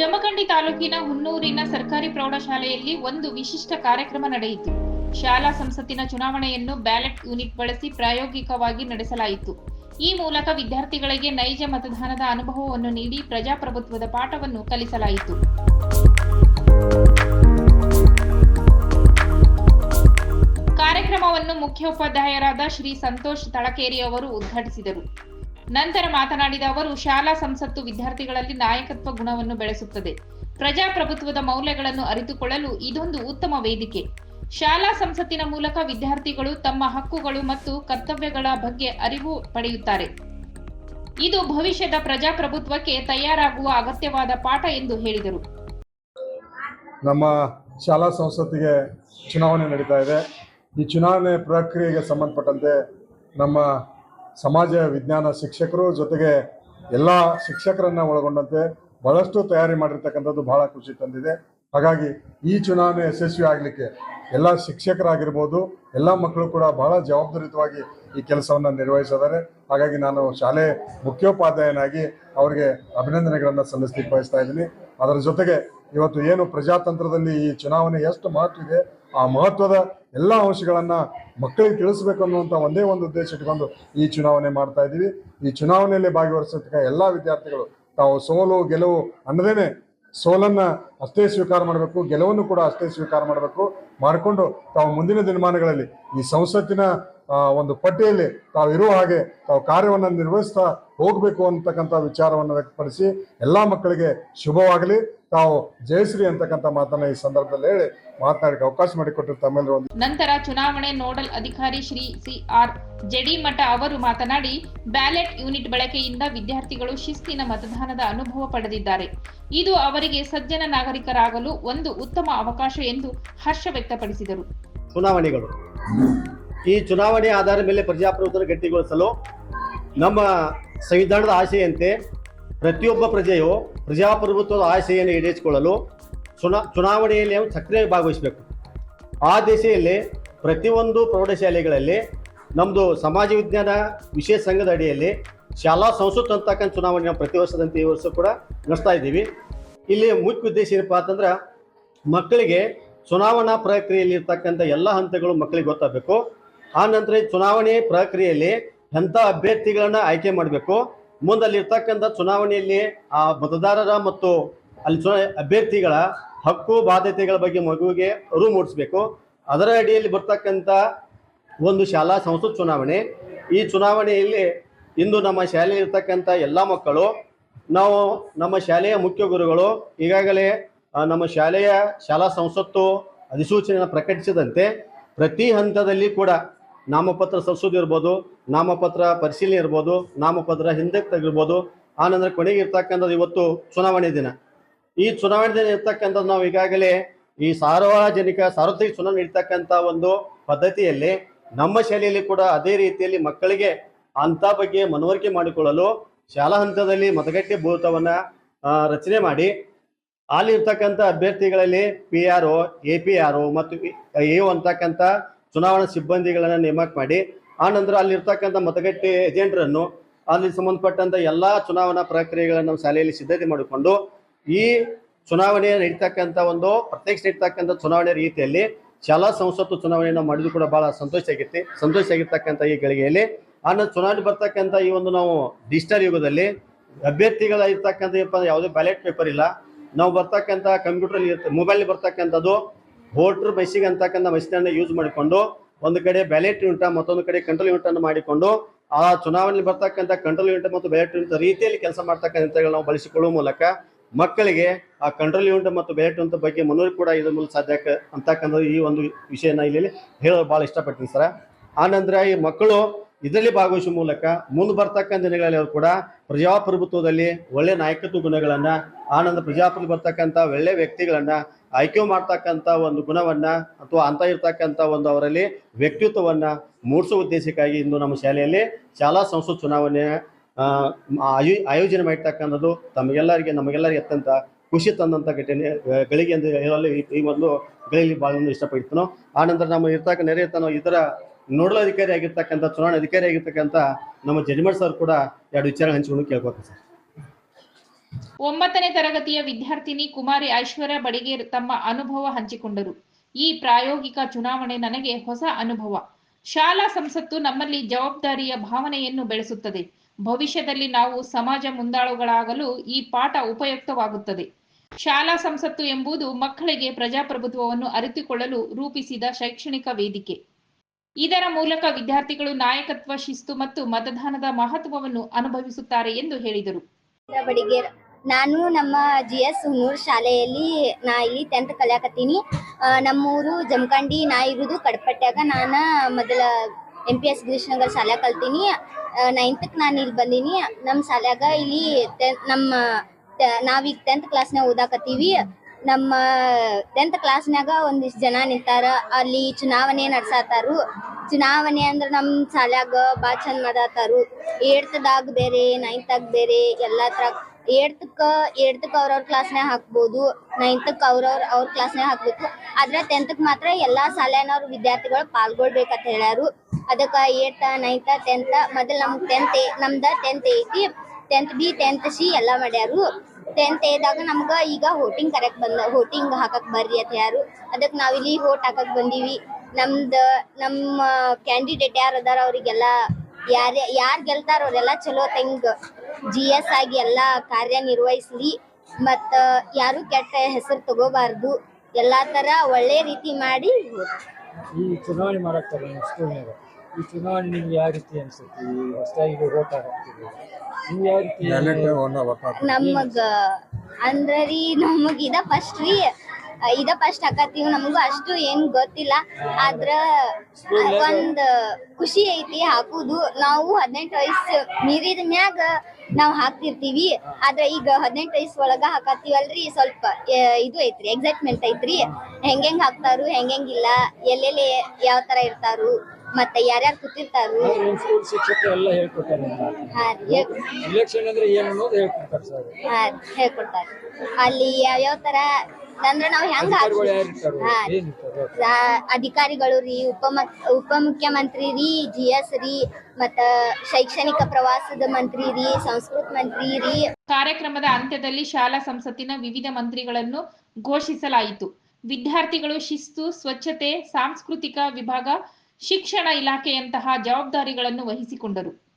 ಜಮಖಂಡಿ ತಾಲೂಕಿನ ಹುನ್ನೂರಿನ ಸರ್ಕಾರಿ ಪ್ರೌಢಶಾಲೆಯಲ್ಲಿ ಒಂದು ವಿಶಿಷ್ಟ ಕಾರ್ಯಕ್ರಮ ನಡೆಯಿತು. ಶಾಲಾ ಸಂಸತ್ತಿನ ಚುನಾವಣೆಯನ್ನು ಬ್ಯಾಲೆಟ್ ಯೂನಿಟ್ ಬಳಸಿ ಪ್ರಾಯೋಗಿಕವಾಗಿ ನಡೆಸಲಾಯಿತು. ಈ ಮೂಲಕ ವಿದ್ಯಾರ್ಥಿಗಳಿಗೆ ನೈಜ ಮತದಾನದ ಅನುಭವವನ್ನು ನೀಡಿ ಪ್ರಜಾಪ್ರಭುತ್ವದ ಪಾಠವನ್ನು ಕಲಿಸಲಾಯಿತು. ಕಾರ್ಯಕ್ರಮವನ್ನು ಮುಖ್ಯೋಪಾಧ್ಯಾಯರಾದ ಶ್ರೀ ಸಂತೋಷ್ ತಳಕೇರಿ ಅವರು ಉದ್ಘಾಟಿಸಿದರು. ನಂತರ ಮಾತನಾಡಿದ ಅವರು, ಶಾಲಾ ಸಂಸತ್ತು ವಿದ್ಯಾರ್ಥಿಗಳಲ್ಲಿ ನಾಯಕತ್ವ ಗುಣವನ್ನು ಬೆಳೆಸುತ್ತದೆ. ಪ್ರಜಾಪ್ರಭುತ್ವದ ಮೌಲ್ಯಗಳನ್ನು ಅರಿತುಕೊಳ್ಳಲು ಇದೊಂದು ಉತ್ತಮ ವೇದಿಕೆ. ಶಾಲಾ ಸಂಸತ್ತಿನ ಮೂಲಕ ವಿದ್ಯಾರ್ಥಿಗಳು ತಮ್ಮ ಹಕ್ಕುಗಳು ಮತ್ತು ಕರ್ತವ್ಯಗಳ ಬಗ್ಗೆ ಅರಿವು ಪಡೆಯುತ್ತಾರೆ. ಇದು ಭವಿಷ್ಯದ ಪ್ರಜಾಪ್ರಭುತ್ವಕ್ಕೆ ತಯಾರಾಗುವ ಅಗತ್ಯವಾದ ಪಾಠ ಎಂದು ಹೇಳಿದರು. ನಮ್ಮ ಶಾಲಾ ಸಂಸತ್ತಿಗೆ ಚುನಾವಣೆ ನಡೀತಾ ಇದೆ. ಈ ಚುನಾವಣೆ ಪ್ರಕ್ರಿಯೆಗೆ ಸಂಬಂಧಪಟ್ಟಂತೆ ನಮ್ಮ ಸಮಾಜ ವಿಜ್ಞಾನ ಶಿಕ್ಷಕರು ಜೊತೆಗೆ ಎಲ್ಲ ಶಿಕ್ಷಕರನ್ನು ಒಳಗೊಂಡಂತೆ ಬಹಳಷ್ಟು ತಯಾರಿ ಮಾಡಿರ್ತಕ್ಕಂಥದ್ದು ಬಹಳ ಖುಷಿ ತಂದಿದೆ. ಹಾಗಾಗಿ ಈ ಚುನಾವಣೆ ಯಶಸ್ವಿ ಆಗಲಿಕ್ಕೆ ಎಲ್ಲ ಶಿಕ್ಷಕರಾಗಿರ್ಬೋದು, ಎಲ್ಲ ಮಕ್ಕಳು ಕೂಡ ಬಹಳ ಜವಾಬ್ದಾರಿಯುತವಾಗಿ ಈ ಕೆಲಸವನ್ನು ನಿರ್ವಹಿಸಿದ್ದಾರೆ. ಹಾಗಾಗಿ ನಾನು ಶಾಲೆ ಮುಖ್ಯೋಪಾಧ್ಯಾಯನಾಗಿ ಅವರಿಗೆ ಅಭಿನಂದನೆಗಳನ್ನು ಸಲ್ಲಿಸಲಿಕ್ಕೆ ಬಯಸ್ತಾ ಇದ್ದೀನಿ. ಅದರ ಜೊತೆಗೆ ಇವತ್ತು ಏನು ಪ್ರಜಾತಂತ್ರದಲ್ಲಿ ಈ ಚುನಾವಣೆ ಎಷ್ಟು ಮಹತ್ವ ಇದೆ, ಆ ಮಹತ್ವದ ಎಲ್ಲ ಅಂಶಗಳನ್ನು ಮಕ್ಕಳಿಗೆ ತಿಳಿಸ್ಬೇಕು ಅನ್ನುವಂಥ ಒಂದೇ ಒಂದು ಉದ್ದೇಶ ಇಟ್ಕೊಂಡು ಈ ಚುನಾವಣೆ ಮಾಡ್ತಾ ಇದ್ದೀವಿ. ಈ ಚುನಾವಣೆಯಲ್ಲಿ ಭಾಗವಹಿಸತಕ್ಕ ಎಲ್ಲ ವಿದ್ಯಾರ್ಥಿಗಳು ತಾವು ಸೋಲು, ಗೆಲುವು ಅನ್ನದೇನೆ ಸೋಲನ್ನು ಅಷ್ಟೇ ಸ್ವೀಕಾರ ಮಾಡಬೇಕು, ಗೆಲುವನ್ನು ಕೂಡ ಅಷ್ಟೇ ಸ್ವೀಕಾರ ಮಾಡಬೇಕು. ಮಾಡಿಕೊಂಡು ತಾವು ಮುಂದಿನ ದಿನಮಾನಗಳಲ್ಲಿ ಈ ಸಂಸತ್ತಿನ ಒಂದು ಪಟ್ಟಿಯಲ್ಲಿ ತಾವು ಇರುವ ಹಾಗೆ ತಾವು ಕಾರ್ಯವನ್ನು ನಿರ್ವಹಿಸ್ತಾ ಹೋಗಬೇಕು ಅಂತಕ್ಕಂಥ ವಿಚಾರವನ್ನು ವ್ಯಕ್ತಪಡಿಸಿ ಎಲ್ಲ ಮಕ್ಕಳಿಗೆ ಶುಭವಾಗಲಿ. ತಾವು ಜಯಶ್ರೀ ಅಂತಕ್ಕಂಥ ಮಾತನ್ನ ಈ ಸಂದರ್ಭದಲ್ಲಿ ಹೇಳಿ ಮಾತನಾಡಕ್ಕೆ ಅವಕಾಶ ಮಾಡಿಕೊಟ್ಟರು ತಮ್ಮೆಲ್ಲರೂ ಒಂದು ನಂತರ ಚುನಾವಣೆ ನೋಡಲ್ ಅಧಿಕಾರಿ ಶ್ರೀ ಸಿ ಆರ್ ಜಡಿಮಠ ಅವರು ಮಾತನಾಡಿ ಬ್ಯಾಲೆಟ್ ಯೂನಿಟ್ ಬಳಕೆಯಿಂದ ವಿದ್ಯಾರ್ಥಿಗಳು ಶಿಸ್ತಿನ ಮತದಾನದ ಅನುಭವ ಪಡೆದಿದ್ದಾರೆ. ಇದು ಅವರಿಗೆ ಸಜ್ಜನ ನಾಗರಿಕರಾಗಲು ಒಂದು ಉತ್ತಮ ಅವಕಾಶ ಎಂದು ಹರ್ಷ ವ್ಯಕ್ತಪಡಿಸಿದರು. ಚುನಾವಣೆಗಳು. ಈ ಚುನಾವಣೆ ಆಧಾರದ ಮೇಲೆ ಪ್ರಜಾಪ್ರಭುತ್ವ ಗಟ್ಟಿಗೊಳಿಸಲು ನಮ್ಮ ಸಂವಿಧಾನದ ಆಶೆಯಂತೆ ಪ್ರತಿಯೊಬ್ಬ ಪ್ರಜೆಯು ಪ್ರಜಾಪ್ರಭುತ್ವದ ಆಸೆಯನ್ನು ಈಡೇರಿಸಿಕೊಳ್ಳಲು ಚುನಾ ಚುನಾವಣೆಯಲ್ಲಿ ಸಕ್ರಿಯವಾಗಿ ಭಾಗವಹಿಸಬೇಕು. ಆ ದಿಸೆಯಲ್ಲಿ ಪ್ರತಿಯೊಂದು ಪ್ರೌಢಶಾಲೆಗಳಲ್ಲಿ ನಮ್ಮದು ಸಮಾಜ ವಿಜ್ಞಾನ ವಿಶೇಷ ಸಂಘದ ಅಡಿಯಲ್ಲಿ ಶಾಲಾ ಸಂಸತ್ ಅಂತಕ್ಕಂಥ ಚುನಾವಣೆ ನಾವು ಪ್ರತಿ ವರ್ಷದಂತೆ ಈ ವರ್ಷ ಕೂಡ ನಡೆಸ್ತಾ ಇದ್ದೀವಿ. ಇಲ್ಲಿ ಮುಖ್ಯ ಉದ್ದೇಶ ಏನಪ್ಪ ಅಂತಂದ್ರೆ ಮಕ್ಕಳಿಗೆ ಚುನಾವಣಾ ಪ್ರಕ್ರಿಯೆಯಲ್ಲಿ ಇರ್ತಕ್ಕಂಥ ಎಲ್ಲ ಹಂತಗಳು ಮಕ್ಕಳಿಗೆ ಗೊತ್ತಾಗಬೇಕು. ಆ ನಂತರ ಚುನಾವಣೆ ಪ್ರಕ್ರಿಯೆಯಲ್ಲಿ ಎಂಥ ಅಭ್ಯರ್ಥಿಗಳನ್ನ ಆಯ್ಕೆ ಮಾಡಬೇಕು. ಮುಂದೆ ಅಲ್ಲಿ ಇರ್ತಕ್ಕಂಥ ಚುನಾವಣೆಯಲ್ಲಿ ಆ ಮತದಾರರ ಮತ್ತು ಅಲ್ಲಿ ಅಭ್ಯರ್ಥಿಗಳ ಹಕ್ಕು, ಬಾಧ್ಯತೆಗಳ ಬಗ್ಗೆ ಮಗುವಿಗೆ ಅರಿವು ಮೂಡಿಸ್ಬೇಕು ಅದರ ಅಡಿಯಲ್ಲಿ ಬರ್ತಕ್ಕಂಥ ಒಂದು ಶಾಲಾ ಸಂಸತ್ ಚುನಾವಣೆ. ಈ ಚುನಾವಣೆಯಲ್ಲಿ ಇಂದು ನಮ್ಮ ಶಾಲೆಯಲ್ಲಿ ಇರ್ತಕ್ಕಂಥ ಎಲ್ಲ ಮಕ್ಕಳು, ನಾವು ನಮ್ಮ ಶಾಲೆಯ ಮುಖ್ಯ ಗುರುಗಳು, ಈಗಾಗಲೇ ನಮ್ಮ ಶಾಲೆಯ ಶಾಲಾ ಸಂಸತ್ತು ಅಧಿಸೂಚನೆಯನ್ನು ಪ್ರಕಟಿಸಿದಂತೆ ಪ್ರತಿ ಹಂತದಲ್ಲಿ ಕೂಡ ನಾಮಪತ್ರ ಸಲ್ಲಿಸೋದು ಇರ್ಬೋದು, ನಾಮಪತ್ರ ಪರಿಶೀಲನೆ ಇರ್ಬೋದು, ನಾಮಪತ್ರ ಹಿಂದಕ್ಕೆ ತೆಗಿರ್ಬೋದು ಆನಂತರ ಕೊನೆಗೆ ಇರ್ತಕ್ಕಂಥದ್ದು ಇವತ್ತು ಚುನಾವಣೆ ದಿನ. ಈ ಚುನಾವಣೆ ದಿನ ಇರ್ತಕ್ಕಂಥದ್ದು ನಾವು ಈಗಾಗಲೇ ಈ ಸಾರ್ವಜನಿಕ ಸಾರ್ವತ್ರಿಕ ಚುನಾವಣೆ ಇರ್ತಕ್ಕಂಥ ಒಂದು ಪದ್ಧತಿಯಲ್ಲಿ ನಮ್ಮ ಶಾಲೆಯಲ್ಲಿ ಕೂಡ ಅದೇ ರೀತಿಯಲ್ಲಿ ಮಕ್ಕಳಿಗೆ ಅಂತ ಬಗ್ಗೆ ಮನವರಿಕೆ ಮಾಡಿಕೊಳ್ಳಲು ಶಾಲಾ ಹಂತದಲ್ಲಿ ಮತಗಟ್ಟೆ ಭೂತವನ್ನು ರಚನೆ ಮಾಡಿ ಅಲ್ಲಿರ್ತಕ್ಕಂಥ ಅಭ್ಯರ್ಥಿಗಳಲ್ಲಿ P R O A P R O ಮತ್ತು ಎ ಅಂತಕ್ಕಂಥ ಚುನಾವಣಾ ಸಿಬ್ಬಂದಿಗಳನ್ನ ನೇಮಕ ಮಾಡಿ, ಆ ನಂತರ ಅಲ್ಲಿ ಇರ್ತಕ್ಕಂಥ ಮತಗಟ್ಟೆ ಏಜೆಂಟರನ್ನು ಅಲ್ಲಿ ಸಂಬಂಧಪಟ್ಟಂತ ಎಲ್ಲಾ ಚುನಾವಣಾ ಪ್ರಕ್ರಿಯೆಗಳನ್ನು ಶಾಲೆಯಲ್ಲಿ ಸಿದ್ಧತೆ ಮಾಡಿಕೊಂಡು, ಈ ಚುನಾವಣೆ ನಡೀತಕ್ಕಂಥ ಒಂದು ಪ್ರತ್ಯಕ್ಷ ನಡೀತಕ್ಕಂಥ ಚುನಾವಣೆ ರೀತಿಯಲ್ಲಿ ಶಾಲಾ ಸಂಸತ್ತು ಚುನಾವಣೆಯನ್ನು ನಾವು ಮಾಡಿದ್ರು ಕೂಡ ಬಹಳ ಸಂತೋಷ ಆಗೈತಿ ಸಂತೋಷ ಆಗಿರ್ತಕ್ಕಂಥ ಈ ಗಳಿಗೆಯಲ್ಲಿ. ಆ ಚುನಾವಣೆ ಬರ್ತಕ್ಕಂಥ ಈ ಒಂದು ನಾವು ಡಿಜಿಟಲ್ ಯುಗದಲ್ಲಿ ಅಭ್ಯರ್ಥಿಗಳ ಇರ್ತಕ್ಕಂಥ ಯಾವುದೇ ಬ್ಯಾಲೆಟ್ ಪೇಪರ್ ಇಲ್ಲ, ನಾವು ಬರ್ತಕ್ಕಂಥ ಕಂಪ್ಯೂಟರ್ ಮೊಬೈಲ್ ಬರ್ತಕ್ಕಂಥದ್ದು ವೋಟರ್ ಮೆಷಿನ್ ಅಂತಕ್ಕಂಥ ಮೆಷಿನನ್ನು ಯೂಸ್ ಮಾಡಿಕೊಂಡು ಒಂದು ಕಡೆ ಬ್ಯಾಲೆಟ್ ಯೂನಿಟ್ ಮತ್ತೊಂದು ಕಡೆ ಕಂಟ್ರೋಲ್ ಯೂನಿಟ್ ಅನ್ನು ಮಾಡಿಕೊಂಡು ಆ ಚುನಾವಣೆಯಲ್ಲಿ ಬರ್ತಕ್ಕಂಥ ಕಂಟ್ರೋಲ್ ಯೂನಿಟ್ ಮತ್ತು ಬ್ಯಾಲೆಟ್ ಯೂನಿಟ್ ರೀತಿಯಲ್ಲಿ ಕೆಲಸ ಮಾಡ್ತಕ್ಕಂಥ ಯಂತ್ರಗಳನ್ನ ನಾವು ಬಳಸಿಕೊಳ್ಳುವ ಮೂಲಕ ಮಕ್ಕಳಿಗೆ ಆ ಕಂಟ್ರೋಲ್ ಯೂನಿಟ್ ಮತ್ತು ಬ್ಯಾಲೆಟ್ ಯೂನಿಟ್ ಬಗ್ಗೆ ಮನೋರಿ ಕೂಡ ಇದ್ರ ಮೂಲಕ ಸಾಧ್ಯ ಅಂತಕ್ಕಂಥದ್ದು ಅಂತಕ್ಕಂಥ ಈ ಒಂದು ವಿಷಯನ ಇಲ್ಲಿ ಹೇಳೋದು ಭಾಳ ಇಷ್ಟಪಡ್ತೀನಿ ಸರ್. ಆ ನಂತರ ಈ ಮಕ್ಕಳು ಇದರಲ್ಲಿ ಭಾಗವಹಿಸುವ ಮೂಲಕ ಮುಂದೆ ಬರ್ತಕ್ಕಂಥ ದಿನಗಳಲ್ಲಿ ಅವರು ಕೂಡ ಪ್ರಜಾಪ್ರಭುತ್ವದಲ್ಲಿ ಒಳ್ಳೆ ನಾಯಕತ್ವ ಗುಣಗಳನ್ನು, ಆನಂದ ಪ್ರಜಾಪ್ರಭುತ್ವ ಬರ್ತಕ್ಕಂಥ ಒಳ್ಳೆ ವ್ಯಕ್ತಿಗಳನ್ನ ಆಯ್ಕೆ ಮಾಡ್ತಕ್ಕಂಥ ಒಂದು ಗುಣವನ್ನ ಅಥವಾ ಅಂತ ಇರ್ತಕ್ಕಂಥ ಒಂದು ಅವರಲ್ಲಿ ವ್ಯಕ್ತಿತ್ವವನ್ನ ಮೂಡಿಸುವ ಉದ್ದೇಶಕ್ಕಾಗಿ ಇಂದು ನಮ್ಮ ಶಾಲೆಯಲ್ಲಿ ಶಾಲಾ ಸಂಸತ್ ಚುನಾವಣೆ ಆಯೋ, ಆಯೋಜನೆ ಮಾಡಿರ್ತಕ್ಕಂಥದ್ದು ತಮಗೆಲ್ಲರಿಗೆ, ನಮಗೆಲ್ಲರಿಗೆ ಅತ್ಯಂತ ಖುಷಿ ತಂದಂಥ ಘಟನೆ ಗಳಿಗೆ ಎಂದು ಹೇಳಲು ಈ- ಒಂದು ಗಳಿಗೆ ಭಾಳ ಇಷ್ಟಪಡ್ತೀನೋ. ಆ ನಮ್ಮ ಇರ್ತಕ್ಕ ನೆರೆಯತ್ತನೋ ಇದರ ನೋಡಲ್ ಅಧಿಕಾರಿ ಆಗಿರ್ತಕ್ಕಂಥ, ಚುನಾವಣಾ ಅಧಿಕಾರಿ ಆಗಿರ್ತಕ್ಕಂಥ ನಮ್ಮ ಜಡ್ಜ್ಮೆಂಟ್ ಸರ್ ಕೂಡ ಎರಡು ವಿಚಾರ ಹಂಚಿಕೊಂಡು ಕೇಳ್ಕೊತೀನಿ ಸರ್. ಒಂಬತ್ತನೇ ತರಗತಿಯ ವಿದ್ಯಾರ್ಥಿನಿ ಕುಮಾರಿ ಐಶ್ವರ್ಯ ಬಡಿಗೇರ್ ತಮ್ಮ ಅನುಭವ ಹಂಚಿಕೊಂಡರು. ಈ ಪ್ರಾಯೋಗಿಕ ಚುನಾವಣೆ ನನಗೆ ಹೊಸ ಅನುಭವ. ಶಾಲಾ ಸಂಸತ್ತು ನಮ್ಮಲ್ಲಿ ಜವಾಬ್ದಾರಿಯ ಭಾವನೆಯನ್ನು ಬೆಳೆಸುತ್ತದೆ. ಭವಿಷ್ಯದಲ್ಲಿ ನಾವು ಸಮಾಜ ಮುಂದಾಳುಗಳಾಗಲು ಈ ಪಾಠ ಉಪಯುಕ್ತವಾಗುತ್ತದೆ. ಶಾಲಾ ಸಂಸತ್ತು ಎಂಬುದು ಮಕ್ಕಳಿಗೆ ಪ್ರಜಾಪ್ರಭುತ್ವವನ್ನು ಅರಿತುಕೊಳ್ಳಲು ರೂಪಿಸಿದ ಶೈಕ್ಷಣಿಕ ವೇದಿಕೆ. ಇದರ ಮೂಲಕ ವಿದ್ಯಾರ್ಥಿಗಳು ನಾಯಕತ್ವ, ಶಿಸ್ತು ಮತ್ತು ಮತದಾನದ ಮಹತ್ವವನ್ನು ಅನುಭವಿಸುತ್ತಾರೆ ಎಂದು ಹೇಳಿದರು. ನಾನು ನಮ್ಮ ಜಿ ಎಸ್ ಶಾಲೆಯಲ್ಲಿ ನಾ ಇಲ್ಲಿ ಟೆಂತ್ ಕಲಿಯಾಕತ್ತೀನಿ. ನಮ್ಮೂರು ಜಮಖಂಡಿ ನಾ ಇರೋದು ಕಡಪಟ್ಟ್ಯಾಗ ನಾನು ಮೊದಲ ಎಂ ಪಿ ಎಸ್ ಗಿರೀಶ್ನಗರ್ ಶಾಲೆ ಕಲ್ತೀನಿ. ನೈನ್ತಕ್ಕೆ ನಾನು ಇಲ್ಲಿ ಬಂದೀನಿ. ನಮ್ಮ ಶಾಲ್ಯಾಗ ಇಲ್ಲಿ ನಮ್ಮ ನಾವೀಗ ಟೆಂತ್ ಕ್ಲಾಸ್ನಾಗ ಓದಾಕತ್ತೀವಿ. ನಮ್ಮ ಟೆಂತ್ ಕ್ಲಾಸ್ನಾಗ ಒಂದಿಷ್ಟು ಜನ ನಿಂತಾರ. ಅಲ್ಲಿ ಚುನಾವಣೆ ನಡ್ಸಾತಾರು. ಚುನಾವಣೆ ಅಂದ್ರೆ ನಮ್ಮ ಶಾಲ್ಯಾಗ ಭಾಳ ಚಂದ ಮಾಡಾತಾರು. ಏಡ್ತದಾಗ ಬೇರೆ ನೈನ್ತಾಗ ಬೇರೆ ಎಲ್ಲ ತರ. ಏಡ್ತಕ್ಕ ಏಡ್ತಕ್ಕ ಅವ್ರವ್ರ ಕ್ಲಾಸ್ನಾಗ ಹಾಕ್ಬೋದು. ನೈನ್ತಕ್ಕ ಅವ್ರವ್ರ, ಅವ್ರ ಕ್ಲಾಸ್ನಾಗ ಹಾಕ್ಬೇಕು. ಆದ್ರೆ ಟೆಂತ್ ಮಾತ್ರ ಎಲ್ಲಾ ಶಾಲೆನವ್ರ ವಿದ್ಯಾರ್ಥಿಗಳು ಪಾಲ್ಗೊಳ್ಬೇಕಂತ ಹೇಳ್ಯಾರು. ಅದಕ್ಕ ಏಡ್ತ ನೈನ್ತ ಟೆಂತ್ ಮೊದಲ್ ನಮ್ಗ್ ಟೆಂತ್ ನಮ್ದ ಟೆಂತ್ ಐತಿ. ಟೆಂತ್ ಬಿ ಟೆಂತ್ ಸಿ ಎಲ್ಲ ಮಾಡ್ಯಾರು. ಟೆಂತ್ ಏದಾಗ ನಮ್ಗ ಈಗ ಹೋಟಿಂಗ್ ಕರೆಕ್ಟ್ ಬಂದ ಹೋಟಿಂಗ್ ಹಾಕಕ್ ಬರ್ರಿ ಅಂತ ಯಾರು ಅದಕ್ಕೆ ನಾವಿಲ್ಲಿ ಹೋಟ್ ಹಾಕಕ್ ಬಂದೀವಿ. ನಮ್ದ, ನಮ್ಮ ಕ್ಯಾಂಡಿಡೇಟ್ ಯಾರು ಅದಾರ ಅವರಿಗೆಲ್ಲ, ಯಾರ, ಯಾರು ಗೆಲ್ತಾರ ಅವರೆಲ್ಲ ಚಲೋ ತಂಗ ಜಿ ಎಸ್ ಆಗಿ ಎಲ್ಲಾ ಕಾರ್ಯನಿರ್ವಹಿಸ್ಲಿ ಮತ್ತ ಯಾರು ಕೆಟ್ಟ ಹೆಸರು ತಗೋಬಾರ್ದು. ಎಲ್ಲಾ ತರ ಒಳ್ಳೆ ರೀತಿ ಮಾಡಿ. ಈ ಚುನಾವಣೆ ಮಾಡಕ್ತಾರೆ ಈ ಚುನಾವಣೆ ನಿಮ್ಗೆ ಯಾವ ರೀತಿ ಅನ್ಸುತ್ತೆ? ಈ ಹೊಸದಾಗಿ ಓಟ್ ಹಾಕ್ತೀವಿ ನೀವು ಯಾವ ರೀತಿ ನಮಗ ಅಂದ್ರ ರೀ ನಮಗ್ ಇದ ಫಸ್ಟ್ ರೀ. ಇದ ಫಸ್ಟ್ ಹಾಕತ್ತೀವಿ ನಮಗೂ ಅಷ್ಟು ಏನ್ ಗೊತ್ತಿಲ್ಲ. ಆದ್ರ ಒಂದ್ ಖುಷಿ ಐತಿ ಹಾಕುದು. ನಾವು ಹದಿನೆಂಟು ವಯಸ್ಸು ಮೀರಿದ ಮ್ಯಾಗ ನಾವ್ ಹಾಕ್ತಿರ್ತೀವಿ. ಆದ್ರ ಈಗ ಹದಿನೆಂಟು ವಯಸ್ಸು ಒಳಗ ಹಾಕತ್ತೀವಲ್ರಿ ಸ್ವಲ್ಪ ಆ, ಇದು ಐತ್ರಿ ಎಕ್ಸೈಟ್ಮೆಂಟ್ ಐತ್ರಿ. ಹೆಂಗೆಂಗ್ ಹಾಕ್ತಾರು ಹೆಂಗೆಂಗಿಲ್ಲ ಎಲ್ಲೆಲ್ಲಿ ಯಾವ ತರ ಇರ್ತಾರು. ಮತ್ತೆ ಯಾರ್ಯಾರು ಕೂತಿರ್ತಾರು. ನಿಮ್ಮ ಸ್ಕೂಲ್ ಶಿಕ್ಷಕರು ಎಲ್ಲ ಹೇಳ್ಕೊಡ್ತಾರೆ ಹಾ ರೀ ಇಲೆಕ್ಷನ್ ಅಂದ್ರೆ ಏನು ಅನ್ನೋದು ಹೇಳ್ಕೊಡ್ತಾರೆ ಸರ್. ಹಾ ಹೇಳ್ಕೊಡ್ತಾರೆ. ಅಲ್ಲಿ ಯಾವ್ಯಾವ ತರ ಅಂದ್ರೆ ನಾವ್ ಹೆಂಗ್ ಅಧಿಕಾರಿಗಳು ಯಾರು ಇರ್ತಾರೋ ಹಾ. ಏನಿರ್ತಾರೋ ರಾ- ಅಧಿಕಾರಿಗಳು ರೀ ಉಪ ಮುಖ್ಯಮಂತ್ರಿ ರೀ ಜಿ ಎಸ್ ರೀ ಮತ್ತ ಶೈಕ್ಷಣಿಕ ಪ್ರವಾಸದ ಮಂತ್ರಿ ರೀ ಸಂಸ್ಕೃತ ಮಂತ್ರಿ ರೀ. ಕಾರ್ಯಕ್ರಮದ ಅಂತ್ಯದಲ್ಲಿ ಶಾಲಾ ಸಂಸತ್ತಿನ ವಿವಿಧ ಮಂತ್ರಿಗಳನ್ನು ಘೋಷಿಸಲಾಯಿತು. ವಿದ್ಯಾರ್ಥಿಗಳು ಶಿಸ್ತು ಸ್ವಚ್ಛತೆ ಸಾಂಸ್ಕೃತಿಕ ವಿಭಾಗ ಶಿಕ್ಷಣ ಇಲಾಖೆಯಂತಹ ಜವಾಬ್ದಾರಿಗಳನ್ನು ವಹಿಸಿಕೊಂಡರು.